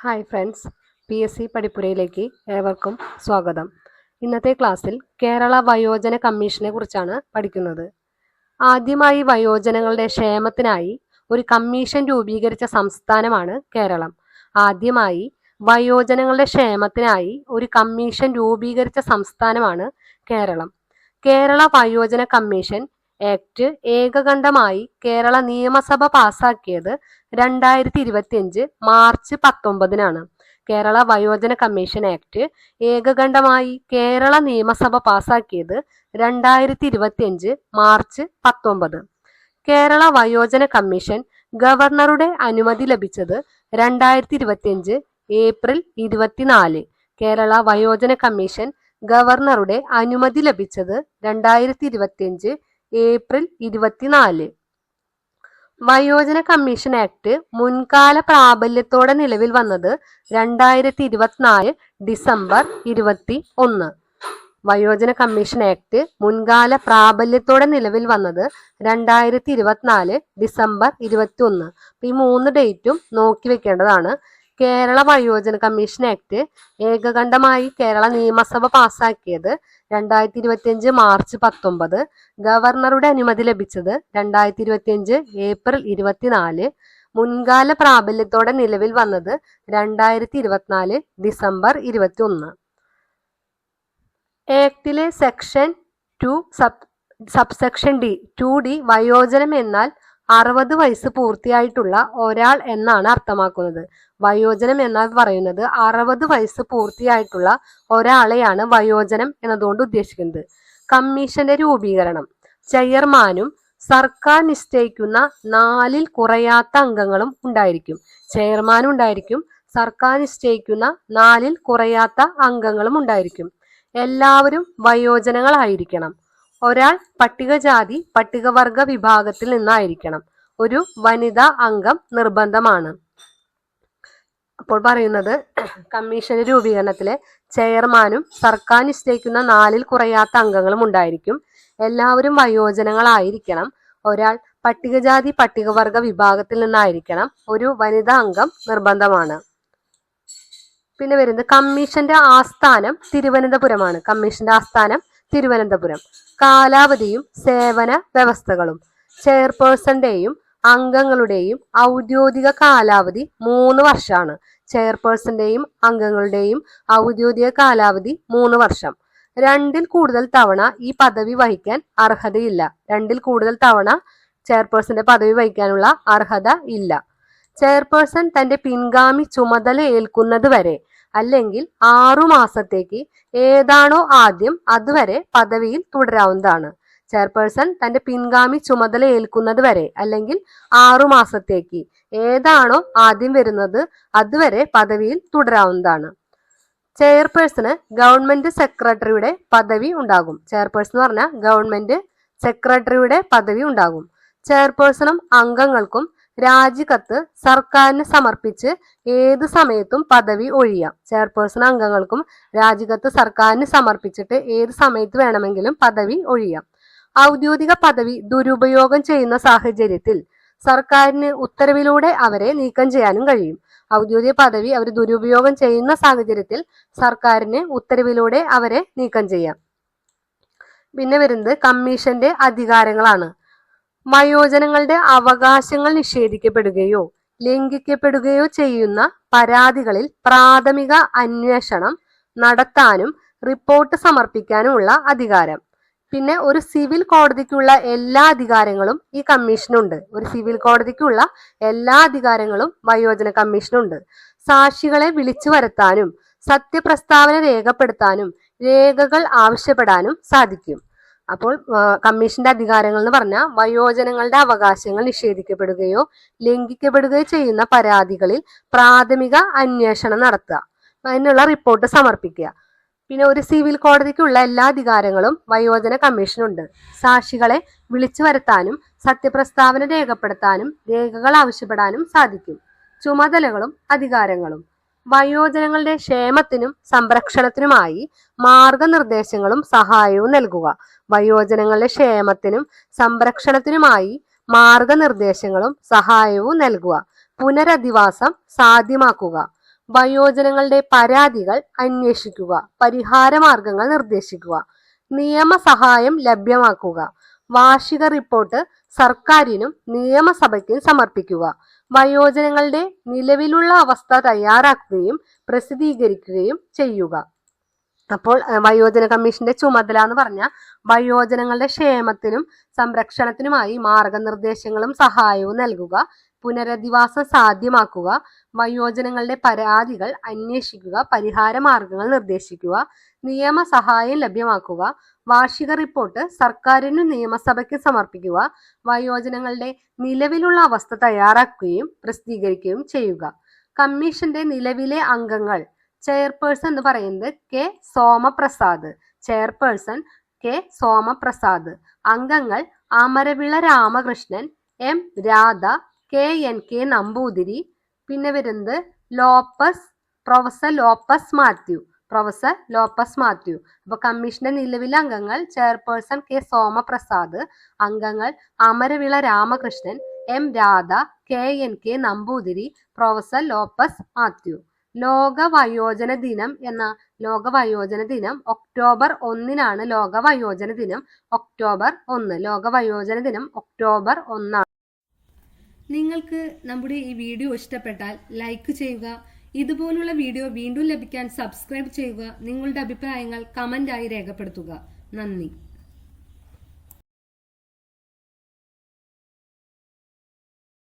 Hi friends P S C പഠിപ്പുരയിലേക്ക് ഏവർക്കും സ്വാഗതം. ഇന്നത്തെ ക്ലാസ്സിൽ കേരള വയോജന കമ്മീഷനെ കുറിച്ചാണ് പഠിക്കുന്നത്. ആദ്യമായി വയോജനങ്ങളുടെ ക്ഷേമത്തിനായി ഒരു കമ്മീഷൻ രൂപീകരിച്ച സംസ്ഥാനമാണ് കേരളം. ആദ്യമായി വയോജനങ്ങളുടെ ക്ഷേമത്തിനായി ഒരു കമ്മീഷൻ രൂപീകരിച്ച സംസ്ഥാനമാണ് കേരളം. കേരള വയോജന കമ്മീഷൻ ആക്ട് ഏകകണ്ഠമായി കേരള നിയമസഭ പാസാക്കിയത് രണ്ടായിരത്തി ഇരുപത്തിയഞ്ച് മാർച്ച് പത്തൊമ്പതിനാണ്. കേരള വയോജന കമ്മീഷൻ ആക്ട് ഏകകണ്ഠമായി കേരള നിയമസഭ പാസാക്കിയത് രണ്ടായിരത്തി ഇരുപത്തിയഞ്ച് മാർച്ച് പത്തൊമ്പത്. കേരള വയോജന കമ്മീഷൻ ഗവർണറുടെ അനുമതി ലഭിച്ചത് രണ്ടായിരത്തി ഇരുപത്തിയഞ്ച് ഏപ്രിൽ ഇരുപത്തിനാല്. കേരള വയോജന കമ്മീഷൻ ഗവർണറുടെ അനുമതി ലഭിച്ചത് രണ്ടായിരത്തി ഇരുപത്തിയഞ്ച് ഏപ്രിൽ ഇരുപത്തിനാല്. വയോജന കമ്മീഷൻ ആക്ട് മുൻകാല പ്രാബല്യത്തോടെ നിലവിൽ വന്നത് രണ്ടായിരത്തി ഇരുപത്തിനാല് ഡിസംബർ ഇരുപത്തി ഒന്ന് വയോജന കമ്മീഷൻ ആക്ട് മുൻകാല പ്രാബല്യത്തോടെ നിലവിൽ വന്നത് രണ്ടായിരത്തി ഇരുപത്തിനാല് ഡിസംബർ ഇരുപത്തി ഒന്ന് ഈ മൂന്ന് ഡേറ്റും നോക്കി വെക്കേണ്ടതാണ്. കേരള വയോജന കമ്മീഷൻ ആക്ട് ഏകകണ്ഠമായി കേരള നിയമസഭ പാസാക്കിയത് രണ്ടായിരത്തി ഇരുപത്തിയഞ്ച് മാർച്ച് പത്തൊമ്പത്. ഗവർണറുടെ അനുമതി ലഭിച്ചത് രണ്ടായിരത്തി ഇരുപത്തിയഞ്ച് ഏപ്രിൽ ഇരുപത്തിനാല്. മുൻകാല പ്രാബല്യത്തോടെ നിലവിൽ വന്നത് രണ്ടായിരത്തി ഇരുപത്തിനാല് ഡിസംബർ ഇരുപത്തി ഒന്ന് ആക്ടിലെ section two sub subsection D two D വയോജനം എന്നാൽ അറുപത് വയസ്സ് പൂർത്തിയായിട്ടുള്ള ഒരാൾ എന്നാണ് അർത്ഥമാക്കുന്നത്. വയോജനം എന്നാൽ പറയുന്നത്? അറുപത് വയസ്സ് പൂർത്തിയായിട്ടുള്ള ഒരാളെയാണ് വയോജനം എന്നതുകൊണ്ട് ഉദ്ദേശിക്കുന്നത്. കമ്മീഷന്റെ രൂപീകരണം. ചെയർമാനും സർക്കാർ നിശ്ചയിക്കുന്ന നാലിൽ കുറയാത്ത അംഗങ്ങളും ഉണ്ടായിരിക്കും. ചെയർമാനും ഉണ്ടായിരിക്കും സർക്കാർ നിശ്ചയിക്കുന്ന നാലിൽ കുറയാത്ത അംഗങ്ങളും ഉണ്ടായിരിക്കും. എല്ലാവരും വയോജനങ്ങളായിരിക്കണം. ഒരാൾ പട്ടികജാതി പട്ടികവർഗ വിഭാഗത്തിൽ നിന്നായിരിക്കണം. ഒരു വനിതാ അംഗം നിർബന്ധമാണ്. അപ്പോൾ പറയുന്നത് കമ്മീഷന്റെ രൂപീകരണത്തിലെ ചെയർമാനും സർക്കാർ നിശ്ചയിക്കുന്ന നാലിൽ കുറയാത്ത അംഗങ്ങളും ഉണ്ടായിരിക്കും. എല്ലാവരും വയോജനങ്ങളായിരിക്കണം. ഒരാൾ പട്ടികജാതി പട്ടികവർഗ വിഭാഗത്തിൽ നിന്നായിരിക്കണം. ഒരു വനിതാ അംഗം നിർബന്ധമാണ്. പിന്നെ വരുന്നത് കമ്മീഷന്റെ ആസ്ഥാനം തിരുവനന്തപുരമാണ്. കമ്മീഷന്റെ ആസ്ഥാനം തിരുവനന്തപുരം. കാലാവധിയും സേവന വ്യവസ്ഥകളും. ചെയർപേഴ്സന്റെയും അംഗങ്ങളുടെയും ഔദ്യോഗിക കാലാവധി മൂന്ന് വർഷമാണ്. ചെയർപേഴ്സന്റെയും അംഗങ്ങളുടെയും ഔദ്യോഗിക കാലാവധി മൂന്ന് വർഷം. രണ്ടിൽ കൂടുതൽ തവണ ഈ പദവി വഹിക്കാൻ അർഹതയില്ല. രണ്ടിൽ കൂടുതൽ തവണ ചെയർപേഴ്സന്റെ പദവി വഹിക്കാനുള്ള അർഹത ഇല്ല. ചെയർപേഴ്സൺ തന്റെ പിൻഗാമി ചുമതല ഏൽക്കുന്നത് വരെ അല്ലെങ്കിൽ ആറു മാസത്തേക്ക് ഏതാണോ ആദ്യം അതുവരെ പദവിയിൽ തുടരാവുന്നതാണ്. ചെയർപേഴ്സൺ തന്റെ പിൻഗാമി ചുമതല ഏൽക്കുന്നത് വരെ അല്ലെങ്കിൽ ആറു മാസത്തേക്ക് ഏതാണോ ആദ്യം വരുന്നത് അതുവരെ പദവിയിൽ തുടരാവുന്നതാണ്. ചെയർപേഴ്സണ് ഗവൺമെന്റ് സെക്രട്ടറിയുടെ പദവി ഉണ്ടാകും. ചെയർപേഴ്സൺ എന്ന് പറഞ്ഞാൽ ഗവൺമെന്റ് സെക്രട്ടറിയുടെ പദവി ഉണ്ടാകും. ചെയർപേഴ്സണും അംഗങ്ങൾക്കും രാജിക്കത്ത് സർക്കാരിന് സമർപ്പിച്ച് ഏത് സമയത്തും പദവി ഒഴിയാം. ചെയർപേഴ്സൺ അംഗങ്ങൾക്കും രാജിക്കത്ത് സർക്കാരിന് സമർപ്പിച്ചിട്ട് ഏത് സമയത്ത് വേണമെങ്കിലും പദവി ഒഴിയാം. ഔദ്യോഗിക പദവി ദുരുപയോഗം ചെയ്യുന്ന സാഹചര്യത്തിൽ സർക്കാരിന് ഉത്തരവിലൂടെ അവരെ നീക്കം ചെയ്യാനും കഴിയും. ഔദ്യോഗിക പദവി അവർ ദുരുപയോഗം ചെയ്യുന്ന സാഹചര്യത്തിൽ സർക്കാരിന് ഉത്തരവിലൂടെ അവരെ നീക്കം ചെയ്യാം. പിന്നെ വരുന്നത് കമ്മീഷന്റെ അധികാരങ്ങളാണ്. വയോജനങ്ങളുടെ അവകാശങ്ങൾ നിഷേധിക്കപ്പെടുകയോ ലംഘിക്കപ്പെടുകയോ ചെയ്യുന്ന പരാതികളിൽ പ്രാഥമിക അന്വേഷണം നടത്താനും റിപ്പോർട്ട് സമർപ്പിക്കാനുമുള്ള അധികാരം. പിന്നെ ഒരു സിവിൽ കോടതിക്കുള്ള എല്ലാ അധികാരങ്ങളും ഈ കമ്മീഷനുണ്ട്. ഒരു സിവിൽ കോടതിക്കുള്ള എല്ലാ അധികാരങ്ങളും വയോജന കമ്മീഷനുണ്ട്. സാക്ഷികളെ വിളിച്ചു വരുത്താനും സത്യപ്രസ്താവന രേഖപ്പെടുത്താനും രേഖകൾ ആവശ്യപ്പെടാനും സാധിക്കും. അപ്പോൾ കമ്മീഷന്റെ അധികാരങ്ങൾ എന്ന് പറഞ്ഞാൽ വയോജനങ്ങളുടെ അവകാശങ്ങൾ നിഷേധിക്കപ്പെടുകയോ ലംഘിക്കപ്പെടുകയോ ചെയ്യുന്ന പരാതികളിൽ പ്രാഥമിക അന്വേഷണം നടത്തുക. അതിനുള്ള റിപ്പോർട്ട് സമർപ്പിക്കുക. പിന്നെ ഒരു സിവിൽ കോടതിക്കുള്ള എല്ലാ അധികാരങ്ങളും വയോജന കമ്മീഷനുണ്ട്. സാക്ഷികളെ വിളിച്ചു വരുത്താനും സത്യപ്രസ്താവന രേഖപ്പെടുത്താനും രേഖകൾ ആവശ്യപ്പെടാനും സാധിക്കും. ചുമതലകളും അധികാരങ്ങളും. വയോജനങ്ങളുടെ ക്ഷേമത്തിനും സംരക്ഷണത്തിനുമായി മാർഗനിർദ്ദേശങ്ങളും സഹായവും നൽകുക. വയോജനങ്ങളുടെ ക്ഷേമത്തിനും സംരക്ഷണത്തിനുമായി മാർഗനിർദ്ദേശങ്ങളും സഹായവും നൽകുക. പുനരധിവാസം സാധ്യമാക്കുക. വയോജനങ്ങളുടെ പരാതികൾ അന്വേഷിക്കുക. പരിഹാരമാർഗങ്ങൾ നിർദ്ദേശിക്കുക. നിയമസഹായം ലഭ്യമാക്കുക. വാർഷിക റിപ്പോർട്ട് സർക്കാരിനും നിയമസഭയ്ക്കും സമർപ്പിക്കുക. വയോജനങ്ങളുടെ നിലവിലുള്ള അവസ്ഥ തയ്യാറാക്കുകയും പ്രസിദ്ധീകരിക്കുകയും ചെയ്യുക. അപ്പോൾ വയോജന കമ്മീഷന്റെ ചുമതല എന്ന് പറഞ്ഞാൽ വയോജനങ്ങളുടെ ക്ഷേമത്തിനും സംരക്ഷണത്തിനുമായി മാർഗനിർദ്ദേശങ്ങളും സഹായവും നൽകുക. പുനരധിവാസം സാധ്യമാക്കുക വയോജനങ്ങളുടെ പരാതികൾ അന്വേഷിക്കുക പരിഹാര മാർഗങ്ങൾ നിർദ്ദേശിക്കുക നിയമസഹായം ലഭ്യമാക്കുക വാർഷിക റിപ്പോർട്ട് സർക്കാരിനും നിയമസഭയ്ക്കും സമർപ്പിക്കുക വയോജനങ്ങളുടെ നിലവിലുള്ള അവസ്ഥ തയ്യാറാക്കുകയും പ്രസിദ്ധീകരിക്കുകയും ചെയ്യുക. കമ്മീഷന്റെ നിലവിലെ അംഗങ്ങൾ ചെയർപേഴ്സൺ എന്ന് പറയുന്നത് K. Somaprasad. Chairperson K. Somaprasad. അംഗങ്ങൾ Amaravila Ramakrishnan M. Radha K N K Namboothiri. പിന്നെ വരുന്നത് Lopez professor Lopez Mathew. Professor Lopez Mathew. അപ്പൊ കമ്മീഷന്റെ നിലവിലെ അംഗങ്ങൾ ചെയർപേഴ്സൺ കെ സോമപ്രസാദ് അംഗങ്ങൾ Amaravila Ramakrishnan M Radha K N K Namboothiri professor Lopez Mathew. ലോക വയോജന ദിനം എന്ന ലോക വയോജന ദിനം ഒക്ടോബർ ഒന്നിനാണ്. ലോക വയോജന ദിനം ഒക്ടോബർ ഒന്ന്. ലോക വയോജന ദിനം ഒക്ടോബർ ഒന്നാണ്. നിങ്ങൾക്ക് നമ്മുടെ ഈ വീഡിയോ ഇഷ്ടപ്പെട്ടാൽ ലൈക്ക് ചെയ്യുക. ഇതുപോലുള്ള വീഡിയോ വീണ്ടും ലഭിക്കാൻ സബ്സ്ക്രൈബ് ചെയ്യുക. നിങ്ങളുടെ അഭിപ്രായങ്ങൾ കമന്റായി രേഖപ്പെടുത്തുക. നന്ദി.